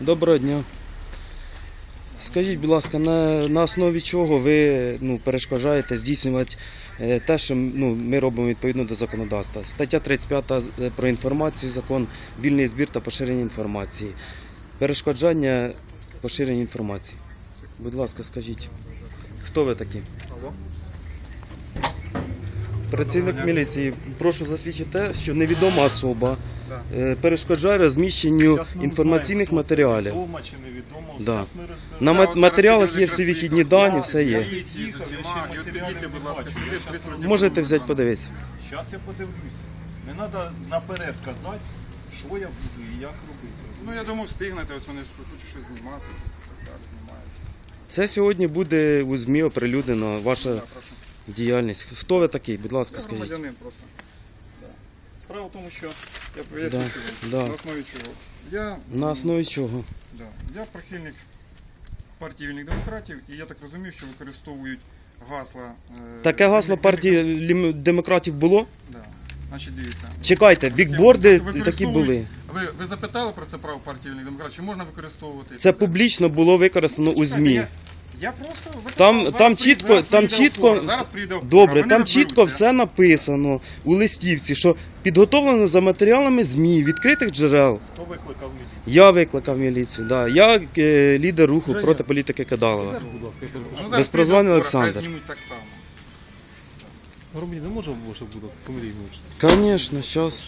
Доброго дня. Скажіть, будь ласка, на, на основі чого ви ну, перешкоджаєте здійснювати е, те, що ну, ми робимо відповідно до законодавства? Стаття 35 е, про інформацію, закон, вільний збір та поширення інформації. Перешкоджання поширення інформації. Будь ласка, скажіть, хто ви такі? Алло? Працівник міліції, прошу засвідчити, те, що невідома особа е, перешкоджає розміщенню Щас ми інформаційних узнаємо, хто це, матеріалів. Відомо чи невідомо, Да. Щас ми розберемося. На мат- матеріалах є всі вихідні дані, все Я є. їхав, я ще матеріалів не будь ласка, бачу. сюди, Я щас 30. Можете взяти подивитися. Щас я подивлюся. Не треба наперед казати, що я буду і як робити. Ну я думав, встигнете, ось вони ж хочуть щось знімати. Так далі, знімають. Це сьогодні буде у ЗМІ оприлюднено ваша Да, прошу. Діяльність. Хто ви такий? Будь ласка, Я скажіть. громадянин просто. Да. Справа в тому, що я поясню, Да, чого. да. На основі чого. Я, На основі чого? Да. Я прихильник партії вільних демократів, і я так розумію, що використовують гасла. е, Таке гасло вільних партії лім- демократів було? Да. Значить, дивіться. Чекайте, бікборди такі Використовують- були. Ви, ви запитали про це право партії вільних демократів? Чи можна використовувати? Це публічно було використано у Чекайте, ЗМІ. Я, я просто запитав, Там- там чітко- зараз там приїде чітко- зараз приїде Добре, вони там розберуться. чітко все написано у листівці, що підготовлено за матеріалами ЗМІ, відкритих джерел. Хто викликав міліцію? Я викликав міліцію, да. я е, лідер руху проти політики Кадалова. Ну, зараз Безпрозваний приїде охорона, Олександр. хай знімуть так само. Громадян, не може було, щоб буде фамілійно? Звісно, зараз.